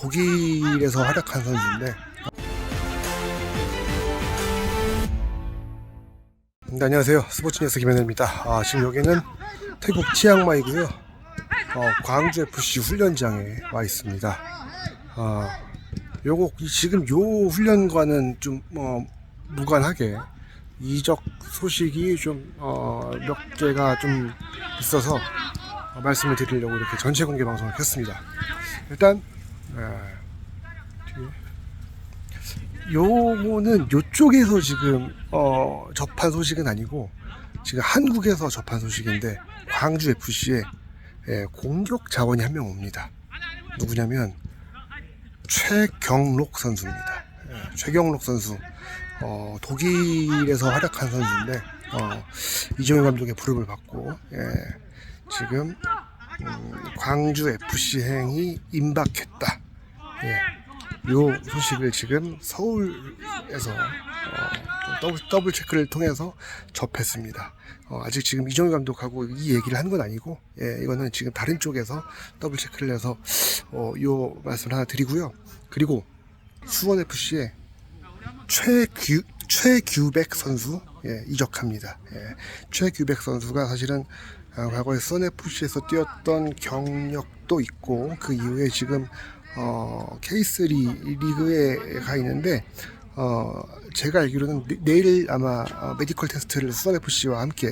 독일에서 활약한 선수인데. 네, 안녕하세요. 스포츠뉴스 김현우입니다. 아, 지금 여기는 태국 치앙마이고요. 어, 광주 FC 훈련장에 와 있습니다. 아, 요거 이- 지금 요 훈련과는 좀 어, 무관하게 이적 소식이 좀 어, 몇 개가 좀 있어서 어, 말씀을 드리려고 이렇게 전체 공개 방송을 켰습니다. 일단 에, 뒤에. 요거는 요쪽에서 지금 어, 접한 소식은 아니고 지금 한국에서 접한 소식인데 광주 FC에 공격 자원이 한 명 옵니다. 누구냐면 최경록 선수입니다. 예, 최경록 선수 어, 독일에서 활약한 선수인데 어, 이정현 감독의 부름을 받고 예, 지금 음, 광주 FC 행이 임박했다. 예, 요 소식을 지금 서울에서 어, 좀 더블, 더블 체크를 통해서 접했습니다. 어, 아직 지금 이정현 감독하고 이 얘기를 한 건 아니고, 예, 이거는 지금 다른 쪽에서 더블 체크를 해서 어, 요 말씀을 하나 드리고요. 그리고 수원 FC에 최규 최규백 선수 예, 이적합니다. 예, 최규백 선수가 사실은 아, 과거에 선FC에서 뛰었던 경력도 있고 그 이후에 지금 어, K3 리그에 가 있는데 어, 제가 알기로는 내- 내일 아마 어, 메디컬 테스트를 수원FC와 함께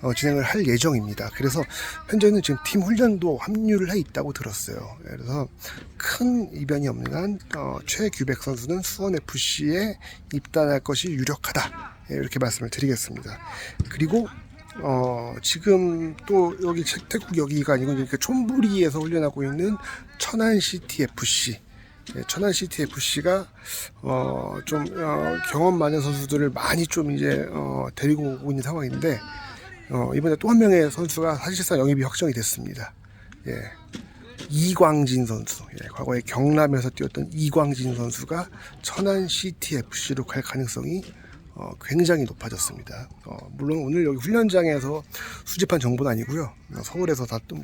어, 진행을 할 예정입니다. 그래서 현재는 지금 팀 훈련도 합류를 해 있다고 들었어요. 예, 그래서 큰 이변이 없는 한 어, 최규백 선수는 수원FC에 입단할 것이 유력하다. 예, 이렇게 말씀을 드리겠습니다. 그리고 어, 지금 또 여기 태- 태국 여기가 아니고 이렇게 촌부리에서 훈련하고 있는 천안시티 FC. 예, 천안 시티 FC가 어, 좀 어, 경험 많은 선수들을 많이 좀 이제 어, 데리고 오고 있는 상황인데 어, 이번에 또 한 명의 선수가 사실상 영입이 확정이 됐습니다. 예. 이광진 선수, 예, 과거에 경남에서 뛰었던 이광진 선수가 천안 CTFC로 갈 가능성이 어, 굉장히 높아졌습니다. 어, 물론 오늘 여기 훈련장에서 수집한 정보는 아니고요. 어, 서울에서 다좀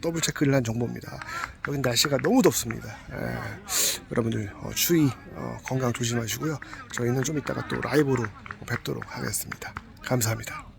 더블 체크를 한 정보입니다. 여기 날씨가 너무 덥습니다. 예, 여러분들 어, 추위 어, 건강 조심하시고요. 저희는 좀 이따가 또 라이브로 뵙도록 하겠습니다. 감사합니다.